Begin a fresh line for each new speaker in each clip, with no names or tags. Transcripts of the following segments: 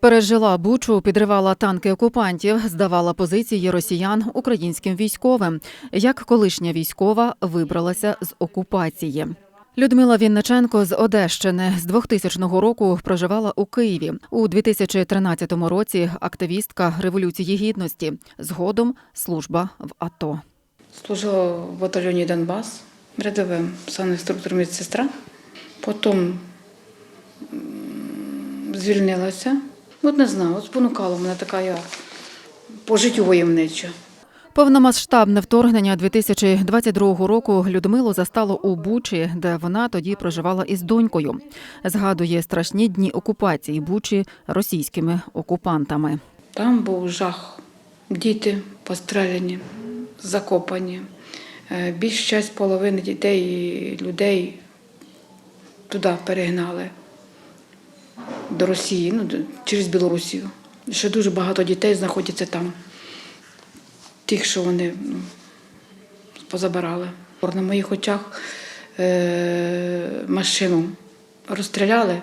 Пережила Бучу, підривала танки окупантів, здавала позиції росіян українським військовим. Як колишня військова вибралася з окупації. Людмила Вінниченко з Одещини з 2000 року проживала у Києві. У 2013 році активістка Революції Гідності. Згодом служба в АТО.
Служила в батальйоні Донбас рядовим санінструктор медсестра. Потім звільнилася. От не знаю, от спонукала мене така я по життю войовнича.
Повномасштабне вторгнення 2022 року Людмилу застало у Бучі, де вона тоді проживала із донькою. Згадує страшні дні окупації Бучі російськими окупантами.
Там був жах. Діти постріляні, закопані. Е, Більш часть половини дітей і людей туди перегнали до Росії, ну, через Білорусію. Ще дуже багато дітей знаходяться там. Тих, що вони ну, позабирали. На моїх очах е- машину розстріляли,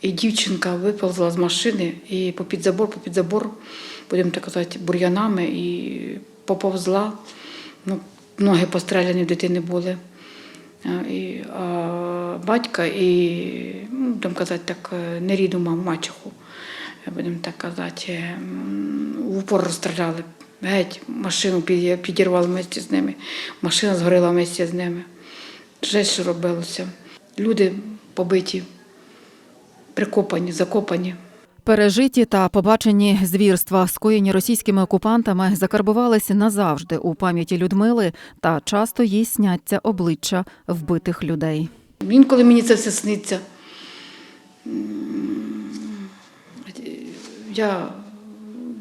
і дівчинка виповзла з машини і попід забор, попід забор, будемо так казати, бур'янами і поповзла. Ну, ноги постріляні в дитини були. І, батька і, ну, будемо казати так, е, нерідну маму, мачеху, е, будемо так казати, в упор розстріляли. Геть, машину під- підірвали вместе з ними, машина згоріла вместе з ними. Жесть, що робилося. Люди побиті, прикопані, закопані.
Пережиті та побачені звірства, скоєні російськими окупантами, закарбувалися назавжди у пам'яті Людмили та часто їй сняться обличчя вбитих людей.
Інколи мені це все сниться. Я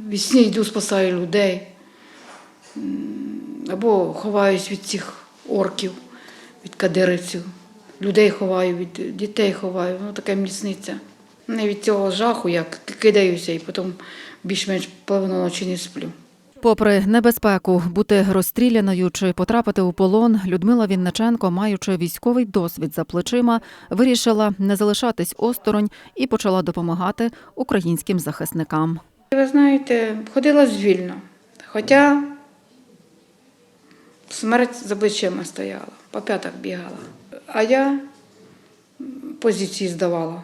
в сні йду, спасаю людей. Або ховаюсь від цих орків, від кадирівців. Людей ховаю, від дітей ховаю. Воно таке мені сниться. Не від цього жаху я кидаюся і потім більш-менш половину ночі не сплю.
Попри небезпеку бути розстріляною чи потрапити у полон, Людмила Вінниченко, маючи військовий досвід за плечима, вирішила не залишатись осторонь і почала допомагати українським захисникам.
Ви знаєте, ходила звільно. Хоча смерть за плечима стояла, по п'ятах бігала. А я позиції здавала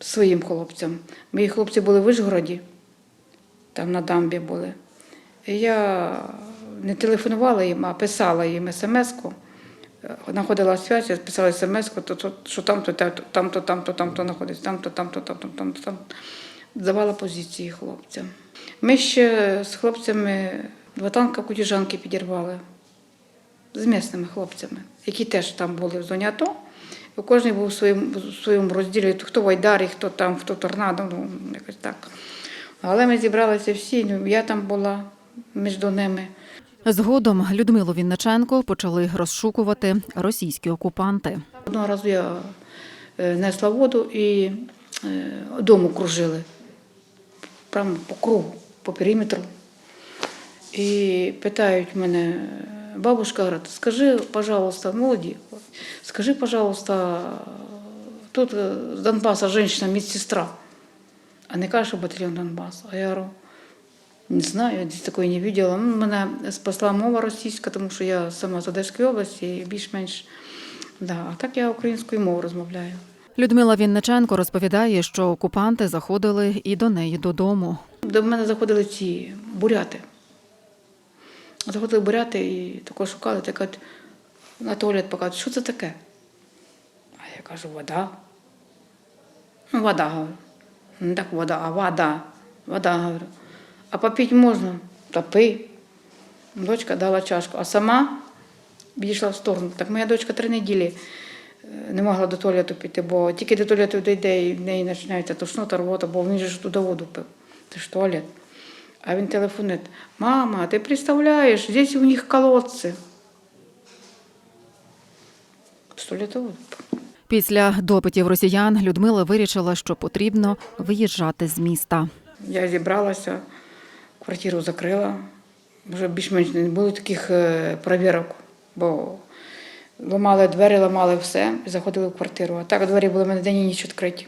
своїм хлопцям. Мої хлопці були в Вишгороді, там на дамбі були. Я не телефонувала їм, а писала їм смс-ку. Е, Знаходила зв'язь, я писала смс-ку, що там-то, там-то, там-то, там-то знаходиться, там-то, там-то, там-то, там-то, там. Давала позиції хлопцям. Ми ще з хлопцями два танка кутіжанки підірвали з місними хлопцями, які теж там були в зоні АТО. Кожен був у своєму, у своєму розділі, хто в Айдарі, хто там, хто торнадо, ну якось так. Але ми зібралися всі, ну, я там була між ними.
Згодом Людмилу Вінниченко почали розшукувати російські окупанти.
Одного разу я е, несла воду і е, дому кружили. Прямо по кругу, по периметру. І питають мене, бабушка, говорить, скажи, пожалуйста, молоді, скажи, пожалуйста, тут з Донбаса жінка, медсестра. А не каже, що батальйон Донбас. А я говорю, не знаю, я десь такої не бачила. Ну, мене спасла мова російська, тому що я сама з Одеської області і більш-менш. Да. А так я українською мовою розмовляю.
Людмила Вінниченко розповідає, що окупанти заходили і до неї додому.
До мене заходили ці буряти. Заходили буряти і такого шукали, так кажуть, на туалет показують, що це таке? А я кажу, вода. Ну, вода, говорю. Не так вода, а вода. Вода, говорю. А попити можна? Та пий. Дочка дала чашку, а сама відійшла в сторону. Так моя дочка три неділі е, не могла до туалету піти, бо тільки до туалету дійде, і в неї починається тошнота, рвота, бо він же ж туди воду пив. Це ж туалет. А він телефонує. Мама, ти представляєш, здесь у них колодці. Сто літрів.
Після допитів росіян Людмила вирішила, що потрібно виїжджати з міста.
Я зібралася, квартиру закрила. Вже більш-менш не було таких е, перевірок, бо ламали двері, ламали все заходили в квартиру. А так двері були в мене день і ніч відкриті.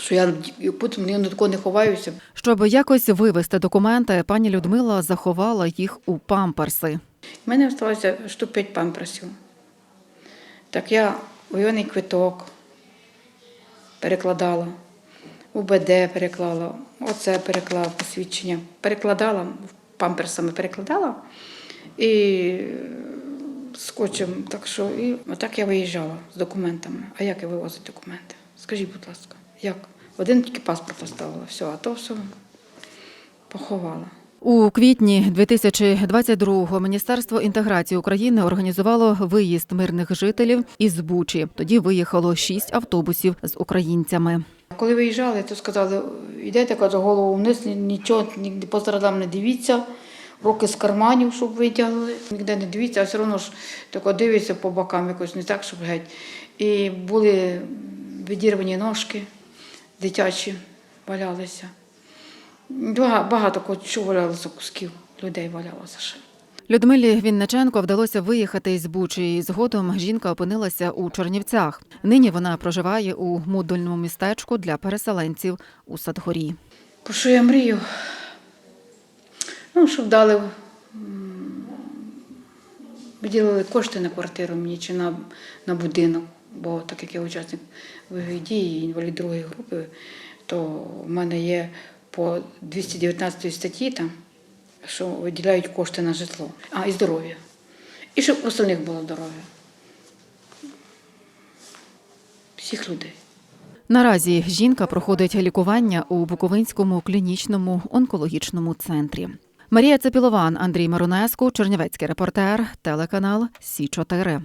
Що я потім я до такого не ховаюся.
Щоб якось вивести документи, пані Людмила заховала їх у памперси.
У мене залишилося штук 5 памперсів. Так я воєнний квиток перекладала, УБД переклала, оце переклала посвідчення. Перекладала, памперсами перекладала і скотчем. Так що, і отак я виїжджала з документами. А як я вивозити документи? Скажіть, будь ласка, як? Один тільки паспорт оставила, все, а то все поховала.
У квітні 2022-го Міністерство інтеграції України організувало виїзд мирних жителів із Бучі. Тоді виїхало шість автобусів з українцями.
Коли виїжджали, то сказали, йдете каже, голову вниз, нічого ні по сторонам не дивіться, руки з карманів, щоб витягли. Ніде не дивіться, а все одно ж тако дивиться по бокам якось не так, щоб геть. І були відірвані ножки дитячі, валялися. Багато чого валялося кусків, людей валялося ще.
Людмилі Вінниченко вдалося виїхати із Бучі. і Згодом жінка опинилася у Чернівцях. Нині вона проживає у модульному містечку для переселенців у Садгорі.
Про що я мрію? Ну, щоб дали, виділили кошти на квартиру мені чи на, на будинок. Бо так як я учасник бойових дій інвалід другої групи, то в мене є по 219 статті там, що виділяють кошти на житло, а і здоров'я. І щоб у остальних було здоров'я. Всіх людей.
Наразі жінка проходить лікування у Буковинському клінічному онкологічному центрі. Марія Цепілован, Андрій Марунеску, Чернівецький репортер, телеканал Сі 4